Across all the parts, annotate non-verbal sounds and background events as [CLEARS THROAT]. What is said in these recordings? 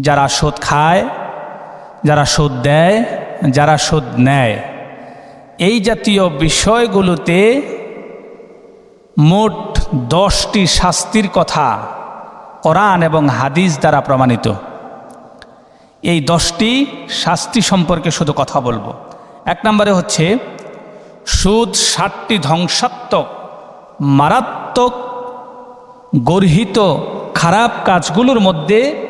যারা সুদ খায়, যারা সুদ দেয়, যারা সুদ নেয়। এই জাতীয় বিষয়গুলোতে মোট দশটি শাস্তির কথা কোরআন এবং হাদিস দ্বারা প্রমাণিত। এই দশটি শাস্তি সম্পর্কে শুধু কথা বলব। এক নম্বরে হচ্ছে, সুদ ষাটটি ধ্বংসাত্মক, মারাত্মক, গর্হিত, খারাপ কাজগুলোর মধ্যে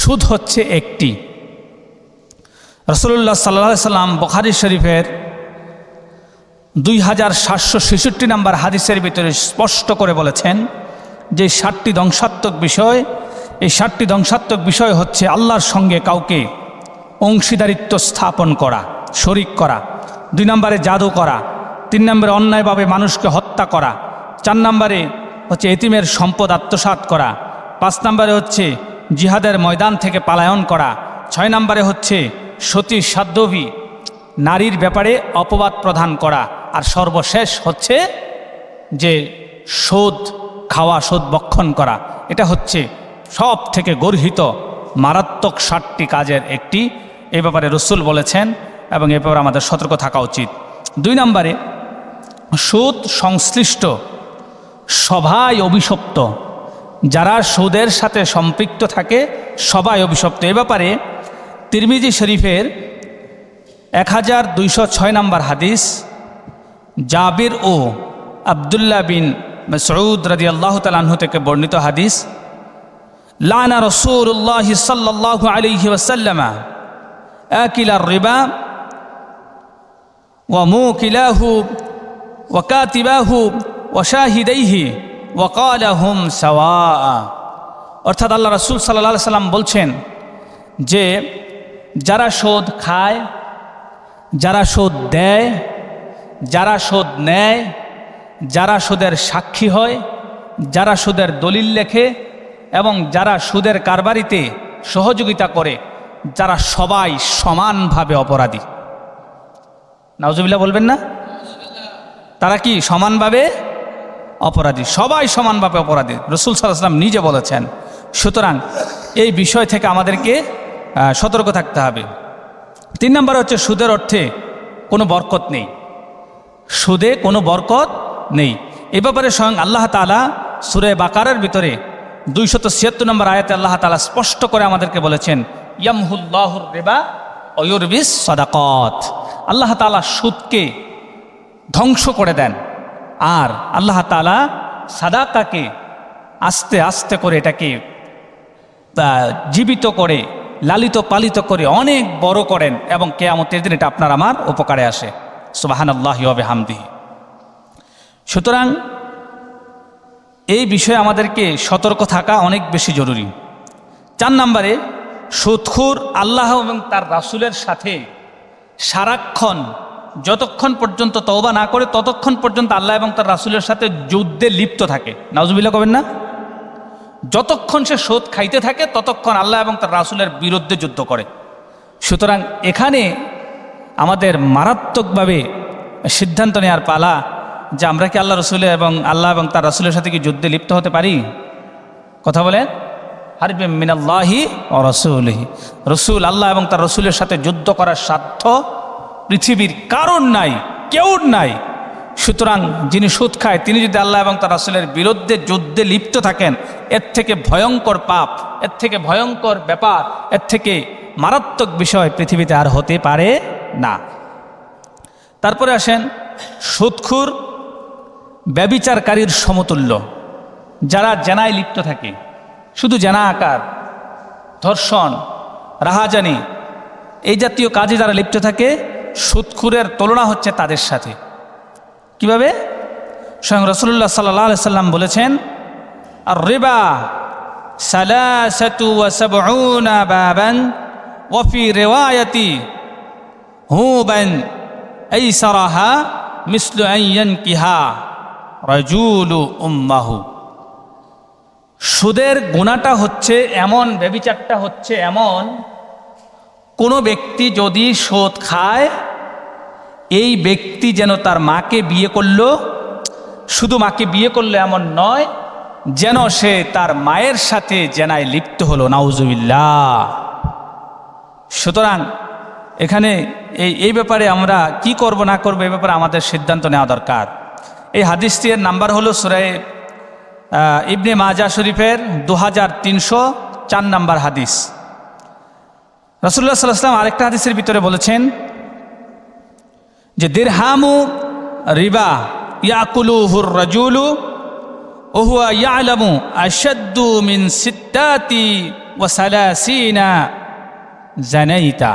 সুদ হচ্ছে একটি। রসুল্লাহ সাল্লা সাল্লাম বখারি শরীফের দুই হাজার সাতশো ছেষট্টি নম্বর হাদিসের ভিতরে স্পষ্ট করে বলেছেন যে ষাটটি ধ্বংসাত্মক বিষয়, এই ষাটটি ধ্বংসাত্মক বিষয় হচ্ছে আল্লাহর সঙ্গে কাউকে অংশীদারিত্ব স্থাপন করা, শরিক করা, দুই নম্বরে জাদু করা, তিন নম্বরে অন্যায়ভাবে মানুষকে হত্যা করা, চার নম্বরে হচ্ছে এতিমের সম্পদ আত্মসাৎ করা, পাঁচ নম্বরে হচ্ছে জিহাদের ময়দান থেকে পালায়ন করা। ছয় নম্বরে হচ্ছে সতী সাধ্যভী নারীর ব্যাপারে অপবাদ প্রদান করা। আর সর্বশেষ হচ্ছে যে শোধ খাওয়া শোধ বক্ষণ করা। এটা হচ্ছে সব থেকে গর্হিত, মারাত্মক ষাটটি কাজের একটি। এ ব্যাপারে রসুল বলেছেন এবং এ ব্যাপারে আমাদের সতর্ক থাকা উচিত। দুই নম্বরে, সুদ সংশ্লিষ্ট, সভায় অভিশপ্ত। যারা সুদের সাথে সম্পৃক্ত থাকে, সবাই অভিশপ্ত। এ ব্যাপারে তিরমিজি শরীফের এক হাজার দুইশো ছয় নম্বর হাদিস, জাবির ও আবদুল্লা বিন সৌদ রাজি আল্লাহ তালাহু থেকে বর্ণিত হাদিস, লানা রসুল্লাহ সাল্লাহ আলিহি ওসাল্লামা আকিলার রিবা ওয়া মু কিলাহু ওয়া কাতিবাহু ও শাহিদাইহি ওয়াকাল হুম সাওয়া অর্থাৎ আল্লাহ রসুল সাল্লাহ সাল্লাম বলছেন যে, যারা শোধ খায়, যারা শোধ দেয়, যারা শোধ নেয়, যারা সুদের সাক্ষী হয়, যারা সুদের দলিল লেখে এবং যারা সুদের কারবারিতে সহযোগিতা করে, যারা সবাই সমানভাবে অপরাধী। নাওজুবিল্লা বলবেন না? তারা কি সমানভাবে অপরাধী, সবাই সমানভাবে অপরাধী। রসুল সাল্লাম নিজে বলেছেন, সুতরাং এই বিষয় থেকে আমাদেরকে সতর্ক থাকতে হবে। তিন নম্বর হচ্ছে সুদের অর্থে কোনো বরকত নেই। সুদে কোনো বরকত নেই। এ ব্যাপারে স্বয়ং আল্লাহ তালা সুরে বাকারের ভিতরে দুইশত ছিয়াত্তর নম্বর আয়াতে আল্লাহ তালা স্পষ্ট করে আমাদেরকে বলেছেন ইয়ামহুল্লাহুর রেবা অয়ুরবিস সদাকত। আল্লাহ তালা সুদকে ধ্বংস করে দেন। আর আল্লাহ তালা সাদাকাকে আস্তে আস্তে করে এটাকে জীবিত করে, লালিত পালিত করে অনেক বড় করেন এবং কেয়ামতের দিন এটা আপনার আমার উপকারে আসে। সুবাহান আল্লাহ হামদিহি সুতরাং এই বিষয়ে আমাদেরকে সতর্ক থাকা অনেক বেশি জরুরি। চার নম্বরে, সুৎখুর আল্লাহ এবং তার রাসুলের সাথে সারাক্ষণ যতক্ষণ পর্যন্ত তওবা না করে, ততক্ষণ পর্যন্ত আল্লাহ এবং তার রাসুলের সাথে যুদ্ধে লিপ্ত থাকে। নাউজুবিল্লাহ কবেন না? যতক্ষণ সে শোধ খাইতে থাকে, ততক্ষণ আল্লাহ এবং তার রাসুলের বিরুদ্ধে যুদ্ধ করে। সুতরাং এখানে আমাদের মারাত্মকভাবে সিদ্ধান্ত নেওয়ার পালা যে আমরা কি আল্লাহ রসুলের এবং আল্লাহ এবং তার রাসুলের সাথে কি যুদ্ধে লিপ্ত হতে পারি? কথা বলেন? হারবে মিনাল্লাহি ও রসুলহি। রসুল আল্লাহ এবং তার রসুলের সাথে যুদ্ধ করার সাধ্য পৃথিবীর কারণ নাই কেউ নাই। সুতরাং যিনি সুদ খায়, তিনি যদি আল্লাহ এবং তার রাসুলের বিরুদ্ধে যুদ্ধে লিপ্ত থাকেন, এর থেকে ভয়ঙ্কর পাপ, এর থেকে ভয়ঙ্কর ব্যাপার, এর থেকে মারাত্মক বিষয় পৃথিবীতে আর হতে পারে না। তারপরে আসেন সুদখুর ব্যবিচারকারীর সমতুল্য, যারা জেনায় লিপ্ত থাকে। শুধু জেনা আকার, ধর্ষণ, রাহাজানি, এই জাতীয় কাজে যারা লিপ্ত থাকে সুদখুরের তুলনা হচ্ছে তাদের সাথে। কীভাবে? স্বয়ং রসুল্লাহ সাল্লাহ সাল্লাম বলেছেন আর রিবা সুদের গুণাটা হচ্ছে এমন, ব্যবিচারটা হচ্ছে এমন কোনো ব্যক্তি যদি শোধ খায়, এই ব্যক্তি যেন তার মাকে বিয়ে করল, শুধু মাকে বিয়ে করল এমন নয়, যেন সে তার মায়ের সাথে জেনায় লিপ্ত হলো, নাউজুবিল্লাহ। সুতরাং এখানে এই এই ব্যাপারে আমরা কি করব, না করব, এই ব্যাপারে আমাদের সিদ্ধান্ত নেওয়া দরকার। এই হাদিসটির নাম্বার হলো সুরায় ইবনে মাজা শরীফের দু হাজার তিনশো চার নাম্বার হাদিস। রসুল্লাহ সাল্লাম আরেকটা হাদিসের ভিতরে বলেছেন যে দিরহামু রিবা ইয়াকুলুহুর রাজুলু ওহুয়া ইয়ালামু আশাদ্দু মিন সিত্তাতি ওয়া সালাসিনা জানাইতা।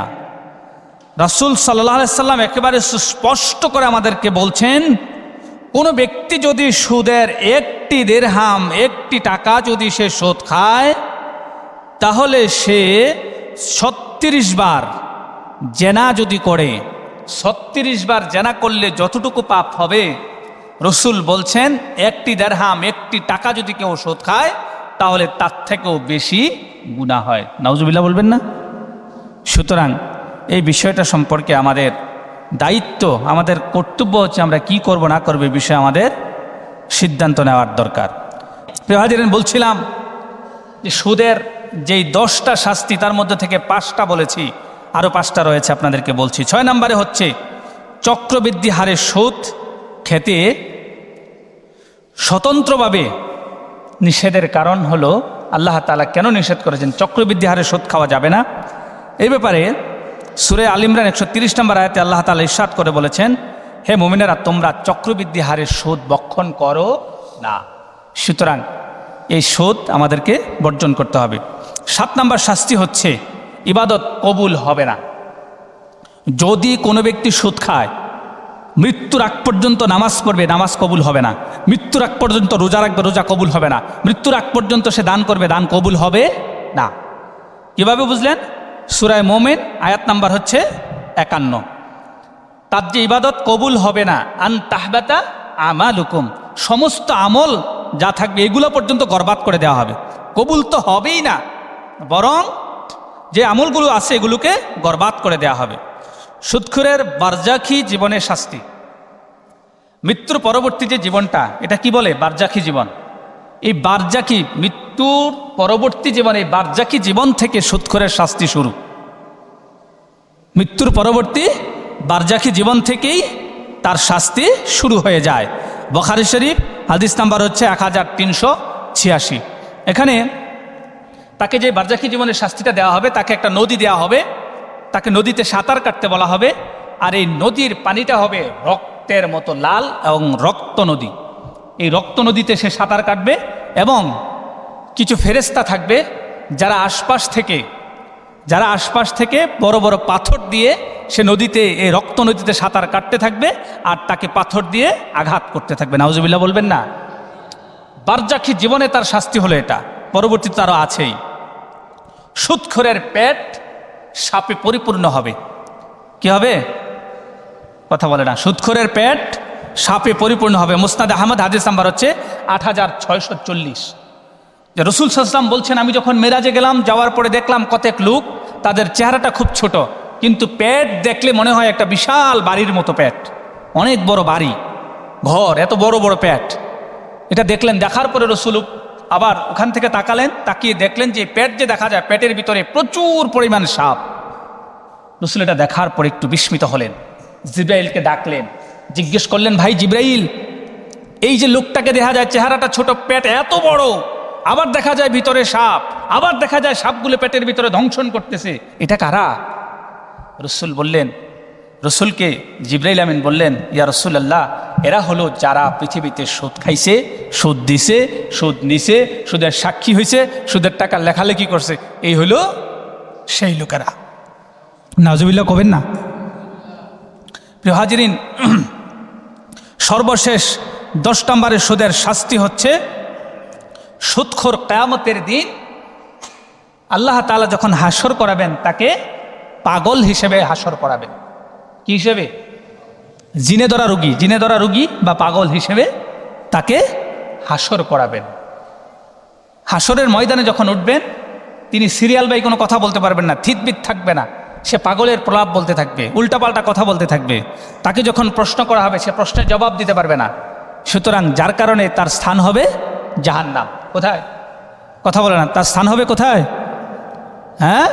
রাসূল আলাইহি সাল্লাম একেবারে সুস্পষ্ট করে আমাদেরকে বলছেন, কোনো ব্যক্তি যদি সুদের একটি দেড়হাম একটি টাকা যদি সে শোধ খায়, তাহলে সে ছত্রিশ বার জেনা যদি করে, ছত্রিশ বার জেনা করলে যতটুকু পাপ হবে, রসুল বলছেন, একটি দেড়হাম, একটি টাকা যদি কেউ শোধ খায়, তাহলে তার থেকেও বেশি গুণা হয়। নাউজুবিল্লাহ বলবেন না? সুতরাং এই বিষয়টা সম্পর্কে আমাদের দায়িত্ব, আমাদের কর্তব্য হচ্ছে আমরা কি করব, না করব বিষয়ে আমাদের সিদ্ধান্ত নেওয়ার দরকার। প্রিয়হাজিরেন বলছিলাম যে সুদের যেই দশটা শাস্তি তার মধ্যে থেকে পাঁচটা বলেছি আরও পাঁচটা রয়েছে আপনাদেরকে বলছি। ছয় নম্বরে হচ্ছে, চক্রবৃদ্ধি হারে সুদ খেতে স্বতন্ত্রভাবে নিষেধের কারণ হলো, আল্লাহ তালা কেন নিষেধ করেছেন? চক্রবৃদ্ধি হারে সুদ খাওয়া যাবে না। এই ব্যাপারে সুরে আলিমরান একশো তিরিশ নম্বর আয়াতে আল্লাহ তালা ইরশাদ করে বলেছেন, হে মোমিনেরা, তোমরা চক্রবৃদ্ধি হারে সুদ বক্ষণ করো না। সুতরাং এই সুদ আমাদেরকে বর্জন করতে হবে। সাত নম্বর শাস্তি হচ্ছে, ইবাদত কবুল হবে না। যদি কোনো ব্যক্তি সুদ খায়, মৃত্যুর আগ পর্যন্ত নামাজ পড়বে, নামাজ কবুল হবে না। মৃত্যুর আগ পর্যন্ত রোজা রাখবে, রোজা কবুল হবে না। মৃত্যুর আগ পর্যন্ত সে দান করবে, দান কবুল হবে না। কীভাবে বুঝলেন? সুরায় মোমেন, আয়াত নাম্বার হচ্ছে একান্ন। তার যে ইবাদত কবুল হবে না, আন তাহবাতা আমাল হুকুম সমস্ত আমল যা থাকবে, এগুলো পর্যন্ত গরবাদ করে দেওয়া হবে। কবুল তো হবেই না। বরং যে আমলগুলো আছে এগুলোকে গরবাদ করে দেওয়া হবে। সুৎখুরের বারজাখি জীবনের শাস্তি। মৃত্যুর পরবর্তী যে জীবনটা, এটা কি বলে? বারজাখি জীবন। এই বারজাকি মৃত্যুর পরবর্তী জীবন, এই বারজাকি জীবন থেকে সুৎখরের শাস্তি শুরু। মৃত্যুর পরবর্তী বারজাকি জীবন থেকেই তার শাস্তি শুরু হয়ে যায়। বখারি শরীফ, হাদিস নাম্বার হচ্ছে এক হাজার তিনশো ছিয়াশি। এখানে তাকে যে বারজাকি জীবনের শাস্তিটা দেওয়া হবে, তাকে একটা নদী দেওয়া হবে। তাকে নদীতে সাঁতার কাটতে বলা হবে। আর এই নদীর পানিটা হবে রক্তের মতো লাল এবং রক্ত নদী। এই রক্ত নদীতে সে সাঁতার কাটবে এবং কিছু ফেরেস্তা থাকবে যারা আশপাশ থেকে, যারা আশপাশ থেকে বড় বড় পাথর দিয়ে সে নদীতে, এই রক্ত নদীতে সাঁতার কাটতে থাকবে আর তাকে পাথর দিয়ে আঘাত করতে থাকবে। নাউজুবিল্লাহ বলবেন না। বারজাখি জীবনে তার শাস্তি হলো এটা। পরবর্তীতে তারও আছেই। সুৎখরের পেট সাপে পরিপূর্ণ হবে। কি হবে? কথা বলে না। সুৎখরের পেট সাপে পরিপূর্ণ হবে। মুস্তাদ আহমদ, হাদিস নাম্বার হচ্ছে আট হাজার ছয়শো চল্লিশ। যে রসুল সাল্লাম বলছেন, আমি যখন মেরাজে গেলাম, যাওয়ার পরে দেখলাম কতেক লোক, তাদের চেহারাটা খুব ছোট। কিন্তু পেট দেখলে মনে হয় একটা বিশাল বাড়ির মতো পেট। অনেক বড় বাড়ি। ঘর, এত বড় বড় পেট। এটা দেখলেন, দেখার পরে রসুল আবার ওখান থেকে তাকালেন, তাকিয়ে দেখলেন যে পেট যে দেখা যায়, পেটের ভিতরে প্রচুর পরিমাণ সাপ। রসুল এটা দেখার পর একটু বিস্মিত হলেন। জিব্রাইলকে ডাকলেন, জিজ্ঞেস করলেন, ভাই জিব্রাইল, এই যে লোকটাকে দেখা যায়, চেহারাটা ছোট, পেট এত বড়, আবার দেখা যায় ভিতরে সাপ, আবার দেখা যায় সাপগুলো পেটের ভিতরে ধ্বংসন করতেছে, এটা কারা? রসুল বললেন, রসুলকে জিব্রাইল আমিন বললেন, ইয়া রসুল আল্লাহ এরা হলো যারা পৃথিবীতে সুদ খাইছে, সুদ দিছে, সুদ নিছে, সুদের সাক্ষী হয়েছে সুদের টাকা লেখালেখি করছে। এই হলো সেই লোকেরা। নাজুবিল্লা কবেন না? প্রিয় [CLEARS THROAT] সর্বশেষ দশ নম্বরের সুদের শাস্তি হচ্ছে সুৎখোর কেয়ামতের দিন আল্লাহ তাআলা যখন হাসর করাবেন, তাকে পাগল হিসেবে হাসর করাবেন। কি হিসেবে? জিনে ধরা রুগী, জিনে ধরা রুগী বা পাগল হিসেবে তাকে হাসর করাবেন। হাসরের ময়দানে যখন উঠবেন, তিনি সিরিয়াল বাই কোনো কথা বলতে পারবেন না, থিতবিত থাকবে না। সে পাগলের প্রলাপ বলতে থাকবে, উল্টাপাল্টা কথা বলতে থাকবে। তাকে যখন প্রশ্ন করা হবে, সে প্রশ্নের জবাব দিতে পারবে না। সুতরাং যার কারণে তার স্থান হবে জাহান্নাম। কোথায়? কথা বলে না, তার স্থান হবে কোথায়? হ্যাঁ?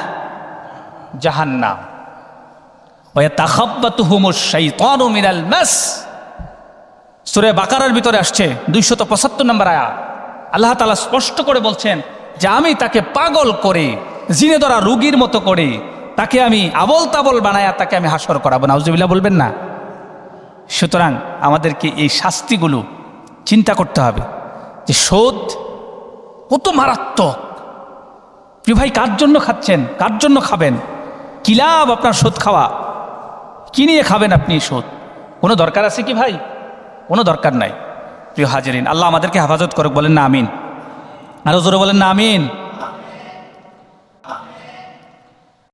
জাহান্নাম। ওয়া তাখাব্বাতুহুমুশ শাইতানু মিনাল মাস। সূরা বাকারার ভিতরে আসছে 275 নম্বর আয়া আল্লাহ তাআলা স্পষ্ট করে বলছেন যে আমি তাকে পাগল করে, জিনে ধরা রুগীর মতো করে, তাকে আমি আবল তাবল বানায়া তাকে আমি হাসর করাবো। নাউজুবিল্লাহ বলবেন না। সুতরাং আমাদেরকে এই শাস্তিগুলো চিন্তা করতে হবে যে শোধ কত মারাত্মক। প্রিয় ভাই, কার জন্য খাচ্ছেন? কার জন্য খাবেন? কি লাভ আপনার শোধ খাওয়া? কি নিয়ে খাবেন আপনি সুদ কোনো দরকার আছে কি ভাই? কোনো দরকার নাই। প্রিয় হাজিরিন, আল্লাহ আমাদেরকে হেফাজত করুক, বলেন না আমিন। আরও জোরে বলেন না আমিন।